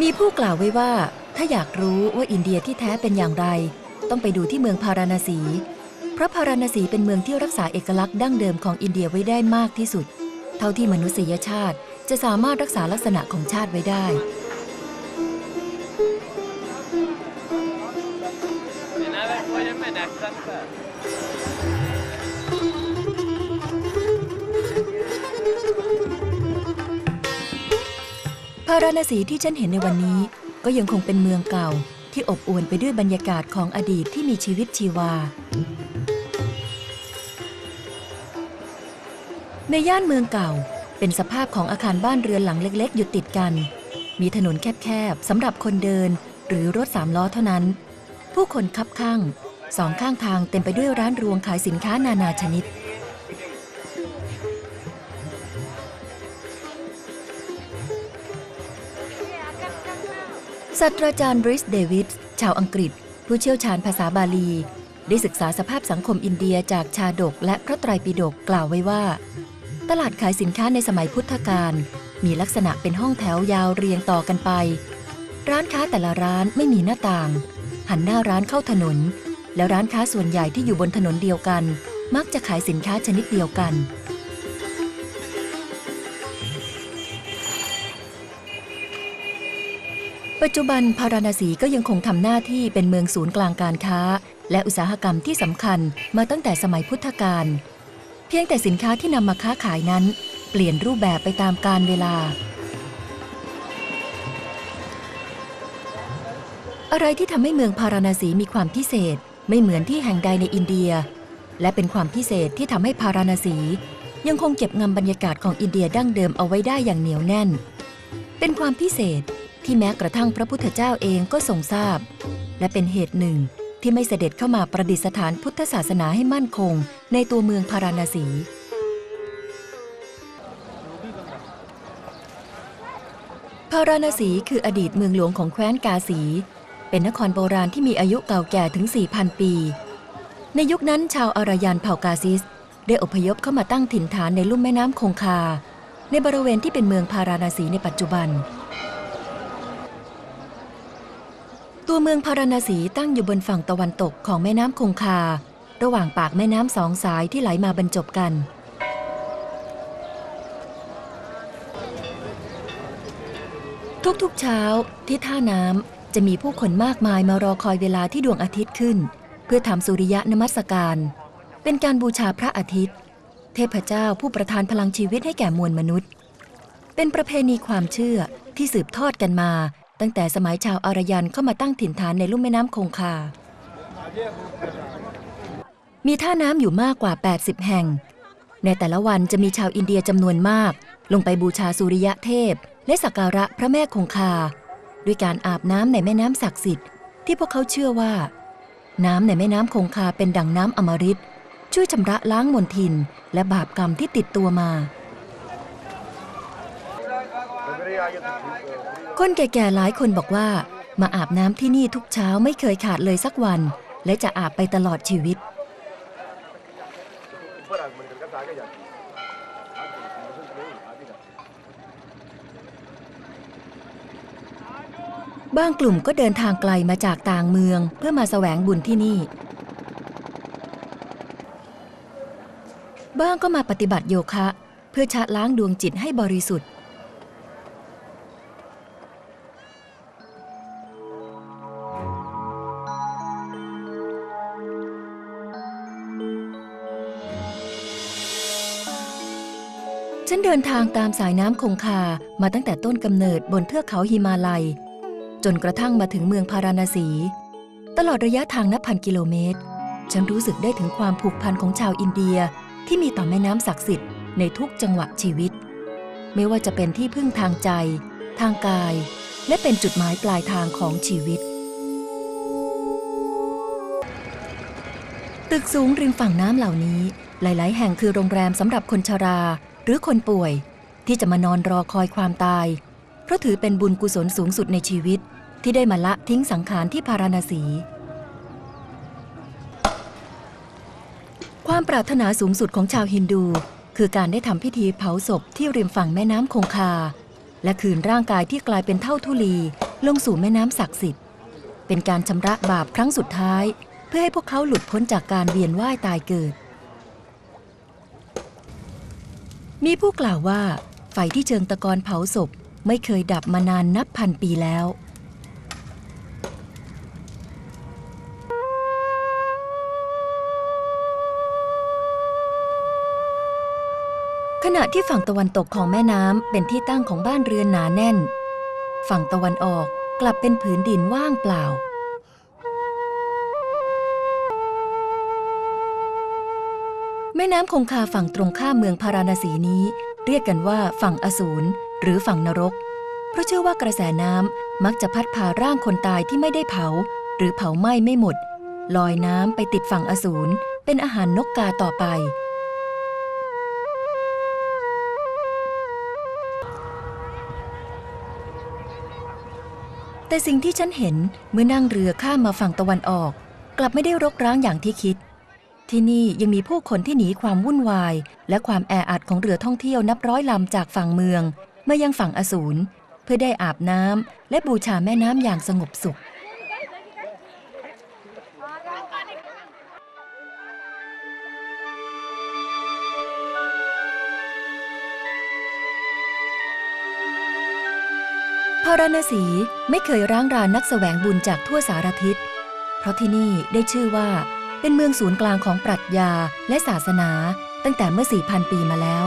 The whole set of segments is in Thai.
มีผู้กล่าวไว้ว่า ถ้าอยากรู้ว่าอินเดียที่แท้เป็นอย่างไร ต้องไปดูที่เมืองพาราณสี เพราะพาราณสีเป็นเมืองที่รักษาเอกลักษณ์ดั้งเดิมของอินเดียไว้ได้มากที่สุด เท่าที่มนุษยชาติจะสามารถรักษาลักษณะของชาติไว้ได้าราณสีที่ฉันเห็นในวันนี้ ก็ยังคงเป็นเมืองเก่าที่อบอวลไปด้วยบรรยากาศของอดีตที่มีชีวิตชีวา ในย่านเมืองเก่า เป็นสภาพของอาคารบ้านเรือนหลังเล็ก ๆ อยู่ติดกัน มีถนนแคบๆสำหรับคนเดิน หรือรถสามล้อเท่านั้น ผู้คนคับข้างสองข้างทางเต็มไปด้วยร้านรวงขายสินค้านานาชนิด ศาสตราจารย์บริสเดวิสชาวอังกฤษ ผู้เชี่ยวชาญภาษาบาลี ได้ศึกษาสภาพสังคมอินเดียจากชาดกและพระไตรปิฎกกล่าวไว้ว่า ตลาดขายสินค้าในสมัยพุทธกาลมีลักษณะเป็นห้องแถวยาวเรียงต่อกันไป ร้านค้าแต่ละร้านไม่มีหน้าต่าง หันหน้าร้านเข้าถนน แล้วร้านค้าส่วนใหญ่ที่อยู่บนถนนเดียวกัน มักจะขายสินค้าชนิดเดียวกัน ปัจจุบันพาราณสีก็ยังคงทำหน้าที่เป็นเมืองศูนย์กลางการค้า และอุตสาหกรรมที่สำคัญมาตั้งแต่สมัยพุทธกาลเพียงแต่สินค้าที่นำมาค้าขายนั้น เปลี่ยนรูปแบบไปตามกาลเวลา อะไรที่ทำให้เมืองพาราณสีมีความพิเศษไม่เหมือนที่แห่งใดในอินเดีย และเป็นความพิเศษที่ทำให้พาราณสี ยังคงเก็บงำบรรยากาศของอินเดียดั้งเดิมเอาไว้ได้อย่างเหนียวแน่น เป็นความพิเศษ ที่แม้กระทั่งพระพุทธเจ้าเองก็ทรงทราบ และเป็นเหตุหนึ่งที่ไม่เสด็จเข้ามาประดิษฐานพุทธศาสนาให้มั่นคง ในตัวเมืองพาราณสี พาราณสีคืออดีตเมืองหลวงของแคว้นกาสี เป็นนครโบราณที่มีอายุเก่าแก่ถึง 4,000 ปี ในยุคนั้นชาวอารยันเผ่ากาซิส ได้อพยพเข้ามาตั้งถิ่นฐานในลุ่มแม่น้ำคงคา ในบริเวณที่เป็นเมืองพาราณสีในปัจจุบัน ตัวเมืองพาราณสีตั้งอยู่บนฝั่งตะวันตกของแม่น้ำคงคา ระหว่างปากแม่น้ำสองสายที่ไหลมาบรรจบกัน ทุกๆเช้าที่ท่าน้ำจะมีผู้คนมากมายมารอคอยเวลาที่ดวงอาทิตย์ขึ้น เพื่อทำสุริยะนมัสการ เป็นการบูชาพระอาทิตย์ เทพเจ้าผู้ประทานพลังชีวิตให้แก่มวลมนุษย์ เป็นประเพณีความเชื่อที่สืบทอดกันมา ตั้งแต่สมัยชาวอารยันเข้ามาตั้งถิ่นฐานในลุ่มแม่น้ำคงคา มีท่าน้ำอยู่มากกว่า 80 แห่ง ในแต่ละวันจะมีชาวอินเดียจำนวนมาก ลงไปบูชาสุริยะเทพ และสักการะพระแม่คงคา ด้วยการอาบน้ำในแม่น้ำศักดิ์สิทธิ์ที่พวกเขาเชื่อว่า น้ำในแม่น้ำคงคาเป็นดังน้ำอมฤตช่วยชำระล้างมลทินและบาปกรรมที่ติดตัวมา คนแก่ๆหลายคนบอกว่า มาอาบน้ำที่นี่ทุกเช้าไม่เคยขาดเลยสักวัน และจะอาบไปตลอดชีวิต บางกลุ่มก็เดินทางไกลมาจากต่างเมือง เพื่อมาแสวงบุญที่นี่ บ้างก็มาปฏิบัติโยคะ เพื่อชะล้างดวงจิตให้บริสุทธิ์ ฉันเดินทางตามสายน้ำคงคามาตั้งแต่ต้นกำเนิดบนเทือกเขาฮิมาลัย จนกระทั่งมาถึงเมืองพาราณสี ตลอดระยะทางนับพันกิโลเมตร ฉันรู้สึกได้ถึงความผูกพันของชาวอินเดียที่มีต่อแม่น้ำศักดิ์สิทธิ์ในทุกจังหวะชีวิต ไม่ว่าจะเป็นที่พึ่งทางใจ ทางกาย และเป็นจุดหมายปลายทางของชีวิต ตึกสูงริมฝั่งน้ำเหล่านี้ หลาย ๆ แห่งคือโรงแรมสำหรับคนชรา หรือคนป่วยที่จะมานอนรอคอยความตาย เพราะถือเป็นบุญกุศลสูงสุดในชีวิตที่ได้มาละทิ้งสังขารที่พาราณสี ความปรารถนาสูงสุดของชาวฮินดู คือการได้ทำพิธีเผาศพที่ริมฝั่งแม่น้ำคงคา และคืนร่างกายที่กลายเป็นเท่าทุลี ลงสู่แม่น้ำศักดิ์สิทธิ์ เป็นการชำระบาปครั้งสุดท้าย เพื่อให้พวกเขาหลุดพ้นจากการเวียนว่ายตายเกิด มีผู้กล่าวว่า ไฟที่เชิงตะกอนเผาศพไม่เคยดับมานานนับพันปีแล้ว ขณะที่ฝั่งตะวันตกของแม่น้ำเป็นที่ตั้งของบ้านเรือนหนาแน่น ฝั่งตะวันออกกลับเป็นผืนดินว่างเปล่า แม่น้ำคงคาฝั่งตรงข้ามเมืองพาราณสีนี้ เรียกกันว่าฝั่งอสูรหรือฝั่งนรก เพราะเชื่อว่ากระแสน้ำมักจะพัดพาร่างคนตายที่ไม่ได้เผา หรือเผาไหม้ไม่หมด ลอยน้ำไปติดฝั่งอสูรเป็นอาหารนกกาต่อไป แต่สิ่งที่ฉันเห็นเมื่อนั่งเรือข้ามมาฝั่งตะวันออก กลับไม่ได้รกร้างอย่างที่คิด ที่นี่ยังมีผู้คนที่หนีความวุ่นวาย และความแออัดของเรือท่องเที่ยวนับร้อยลำจากฝั่งเมืองมายังฝั่งอสูรเพื่อได้อาบน้ำและบูชาแม่น้ำอย่างสงบสุข พาราณสีไม่เคยร้างรานนักแสวงบุญจากทั่วสารทิศ เพราะที่นี่ได้ชื่อว่า เป็นเมืองศูนย์กลางของปรัชญาและศาสนาตั้งแต่เมื่อ 4,000 ปีมาแล้ว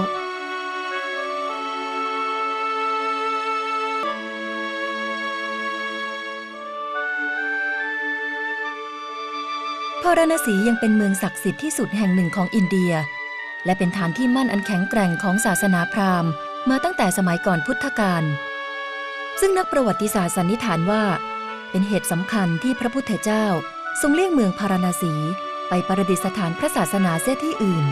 พาราณสียังเป็นเมืองศักดิ์สิทธิ์ที่สุดแห่งหนึ่งของอินเดีย และเป็นฐานที่มั่นอันแข็งแกร่งของศาสนาพราหมณ์ มาตั้งแต่สมัยก่อนพุทธกาล ซึ่งนักประวัติศาสตร์สันนิษฐานว่า เป็นเหตุสำคัญที่พระพุทธเจ้า ทรงเลี่ยงเมืองพาราณสีไปประดิษฐานพระศาสนาเสียที่อื่น